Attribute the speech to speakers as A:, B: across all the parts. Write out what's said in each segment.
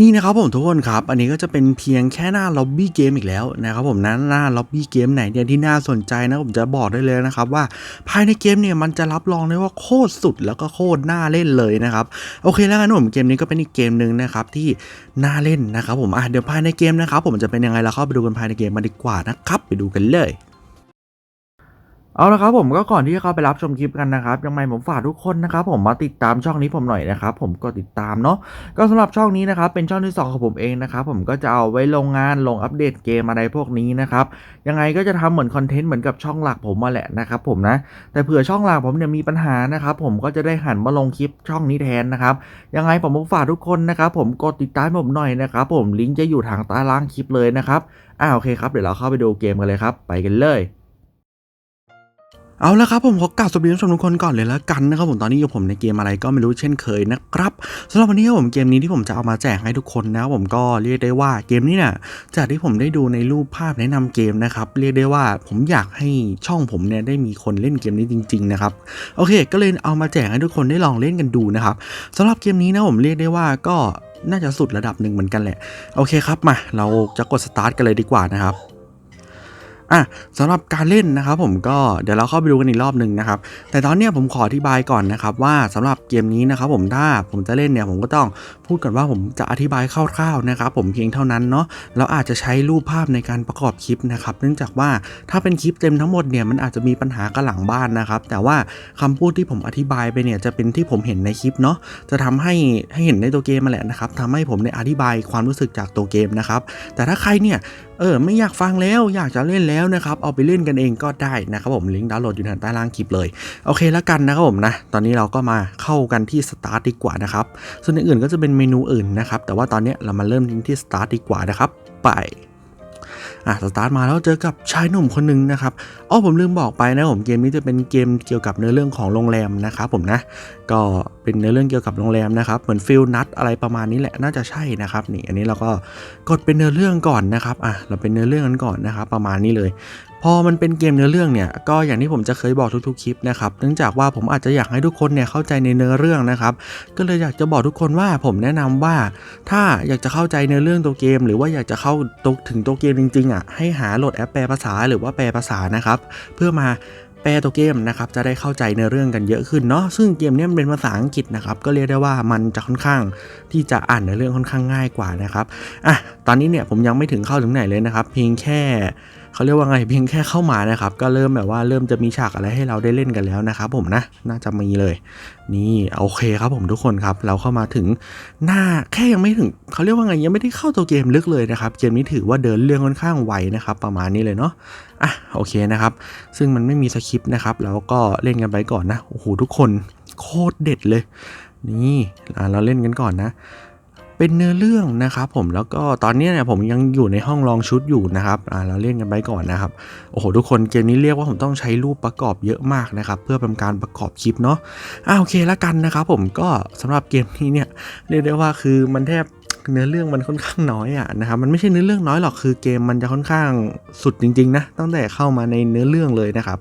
A: นี่นะครับผมทุกคนครับ อันนี้ก็จะเป็นเพียงแค่หน้าล็อบบี้เกมอีกแล้วนะครับผมนะหน้าล็อบบี้เกมไหนเนี่ยที่น่าสนใจนะผมจะบอกได้เลยนะครับว่าภายในเกมเนี่ยมันจะรับรองได้ว่าโคตรสุดแล้วก็โคตรน่าเล่นเลยนะครับโอเคแล้วกันผมเกมนี้ก็เป็นอีกเกมหนึ่งนะครับที่น่าเล่นนะครับผมอะเดี๋ยวภายในเกมนะครับผมจะเป็นยังไงเราเข้าไปดูกันภายในเกมมาดีกว่านะครับไปดูกันเลย เอาละครับผมก็ก่อนที่จะเข้าไปรับชมคลิปกันนะครับยังไงผมฝากทุกคนนะครับผมมาติดตามช่องนี้ผมหน่อยนะครับผมก็ติดตามเนาะก็สำหรับช่องนี้นะครับเป็นช่องที่สองของผมเองนะครับผมก็จะเอาไว้ลงงานลงอัปเดตเกมอะไรพวกนี้นะครับยังไงก็จะทำเหมือนคอนเทนต์เหมือนกับช่องหลักผมมาแหละนะครับผมนะแต่เผื่อช่องหลักผมเนี่ยมีปัญหานะครับผมก็จะได้หันมาลงคลิปช่องนี้แทนนะครับยังไงผมฝากทุกคนนะครับผมกดติดตามผมหน่อยนะครับผมลิงก์จะอยู่ทางใต้ล่างคลิปเลยนะครับอ่าโอเคครับเดี๋ยวเราเข้าไปดูเกมกันเลยครับไปกันเลย เอาละครับผมขอกล่าวสวัสดีท่านผู้ชมทุกคนก่อนเลยแล้วกันนะครับผมตอนนี้อยู่ผมในเกมอะไรก็ไม่รู้เช่นเคยนะครับสำหรับวันนี้ผมเกมนี้ที่ผมจะเอามาแจกให้ทุกคนนะผมก็เรียกได้ว่าเกมนี้เนี่ยจากที่ผมได้ดูในรูปภาพแนะนำเกมนะครับเรียกได้ว่าผมอยากให้ช่องผมเนี่ยได้มีคนเล่นเกมนี้จริงๆนะครับโอเค ก็เลยเอามาแจกให้ทุกคนได้ลองเล่นกันดูนะครับสำหรับเกมนี้นะผมเรียกได้ว่าก็น่าจะสุดระดับหนึ่งเหมือนกันแหละโอเคครับมาเราจะกดสตาร์ทกันเลยดีกว่านะครับ อะสำหรับการเล่นนะครับผมก็เดี๋ยวเราเข้าไปดูกันอีกรอบหนึ่งนะครับ แต่ตอนนี้ผมขออธิบายก่อนนะครับว่าสำหรับเกมนี้นะครับผมถ้าผมจะเล่นเนี่ยผมก็ต้องพูดก่อนว่าผมจะอธิบายคร่าวๆนะครับผมเพียงเท่านั้นเนาะเราอาจจะใช้รูปภาพในการประกอบคลิปนะครับ เนื่องจากว่าถ้าเป็นคลิปเต็มทั้งหมดเนี่ยมันอาจจะมีปัญหากับหลังบ้านนะครับ แต่ว่าคำพูดที่ผมอธิบายไปเนี่ยจะเป็นที่ผมเห็นในคลิปเนาะจะทำให้ให้เห็นในตัวเกมมาแหละนะครับทำให้ผมได้อธิบายความรู้สึกจากตัวเกมนะครับแต่ถ้าใครเนี่ย เออไม่อยากฟังแล้วอยากจะเล่นแล้วนะครับเอาไปเล่นกันเองก็ได้นะครับผมลิงก์ดาวน์โหลดอยู่ทางใต้ล่างคลิปเลยโอเคแล้วกันนะครับผมนะตอนนี้เราก็มาเข้ากันที่สตาร์ทดีกว่านะครับส่วนอื่นก็จะเป็นเมนูอื่นนะครับแต่ว่าตอนนี้เรามาเริ่มที่สตาร์ทดีกว่านะครับไป อะสตาร์ทมาแล้วเจอกับชายหนุ่มคนหนึ่งนะครับอ๋อผมลืมบอกไปนะผมเกมนี้จะเป็นเกมเกี่ยวกับเนื้อเรื่องของโรงแรมนะครับผมนะก็เป็นเนื้อเรื่องเกี่ยวกับโรงแรมนะครับเหมือนฟิลนัดอะไรประมาณนี้แหละน่าจะใช่นะครับนี่อันนี้เราก็กดเป็นเนื้อเรื่องก่อนนะครับอะเราเป็นเนื้อเรื่องกันก่อนนะครับประมาณนี้เลย พอมันเป็นเกมเนื้อเรื่องเนี่ยก็อย่างที่ผมจะเคยบอกทุกๆคลิปนะครับเนื่องจากว่าผมอาจจะอยากให้ทุกคนเนี่ยเข้าใจในเนื้อเรื่องนะครับก็เลยอยากจะบอกทุกคนว่าผมแนะนำว่า ถ้าอยากจะเข้าใจเนื้อเรื่องตัวเกม หรือว่าอยากจะเข้าตัวถึงตัวเกมจริงๆอะให้หาโหลดแอปแปลภาษาหรือว่าแปลภาษานะครับเพื่อมาแปลตัวเกมนะครับจะได้เข้าใจเนื้อเรื่องกันเยอะขึ้นเนาะซึ่งเกมนี้มันเป็นภาษาอังกฤษนะครับก็เรียกได้ว่ามันจะค่อนข้างที่จะอ่านเนื้อเรื่องค่อนข้างง่ายกว่านะครับอะตอนนี้เนี่ยผมยังไม่ถึงเข้าถึงไหนเลยนะครับ เพียงแค่ เขาเรียกว่าไงเพียงแค่เข้ามานะครับ ก็เริ่มแบบว่าเริ่มจะมีฉากอะไรให้เราได้เล่นกันแล้วนะครับผมนะน่าจะมีเลย นี่โอเคครับผมทุกคนครับ เราเข้ามาถึงหน้าแค่ยังไม่ถึงเขาเรียกว่าไงยังไม่ได้เข้าตัวเกมลึกเลยนะครับเกมนี้ถือว่าเดินเรื่องค่อนข้างไวนะครับ ประมาณนี้เลยเนาะอะโอเคนะครับ ซึ่งมันไม่มีสคริปต์นะครับแล้วก็เล่นกันไปก่อนนะโอ้โหทุกคนโคตรเด็ดเลย นี่อะเราเล่นกันก่อนนะ เป็นเนื้อเรื่องนะครับผมแล้วก็ตอนนี้เนี่ยผมยังอยู่ในห้องลองชุดอยู่นะครับอ่าเราเล่นกันไปก่อนนะครับโอ้โหทุกคนเกมนี้เรียกว่าผมต้องใช้รูปประกอบเยอะมากนะครับเพื่อเป็นการประกอบคลิปเนาะอ่าโอเคแล้วกันนะครับผมก็สำหรับเกมนี้เนี่ยเรียกได้ว่าคือมันแทบ เนื้อเรื่องมันค่อนข้างน้อยอะนะครับมันไม่ใช่เนื้อเรื่องน้อยหรอกคือเกมมันจะค่อนข้างสุดจริงๆนะตั้งแต่เข้ามาในเนื้อเรื่องเลยนะครับ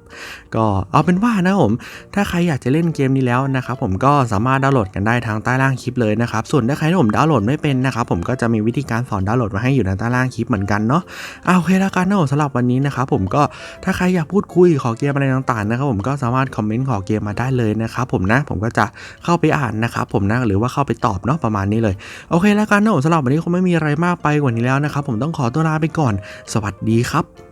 A: ก็เอาเป็นว่านะผมถ้าใครอยากจะเล่นเกมนี้แล้วนะครับผมก็สามารถดาวน์โหลดกันได้ทางใต้ล่างคลิปเลยนะครับส่วนถ้าใครที่ผมดาวน์โหลดไม่เป็นนะครับผมก็จะมีวิธีการสอนดาวน์โหลดมาให้อยู่ในใต้ล่างคลิปเหมือนกันเนาะเอาโอเคแล้วกันนะผมสำหรับวันนี้นะครับผมก็ถ้าใครอยากพูดคุยขอเกมอะไรต่างๆนะครับผมก็สามารถคอมเมนต์ขอเกมมาได้เลยนะครับผมนะผมก็จะเข้าไปอ่านนะครับผมนะหรือว่าเข้าไปตอบเนาะประมาณนี้เลยโอเคแล้วกันนะผมสำหรับวันนี้คงไม่มีอะไรมากไปกว่านี้แล้วนะครับ ผมต้องขอตัวลาไปก่อน สวัสดีครับ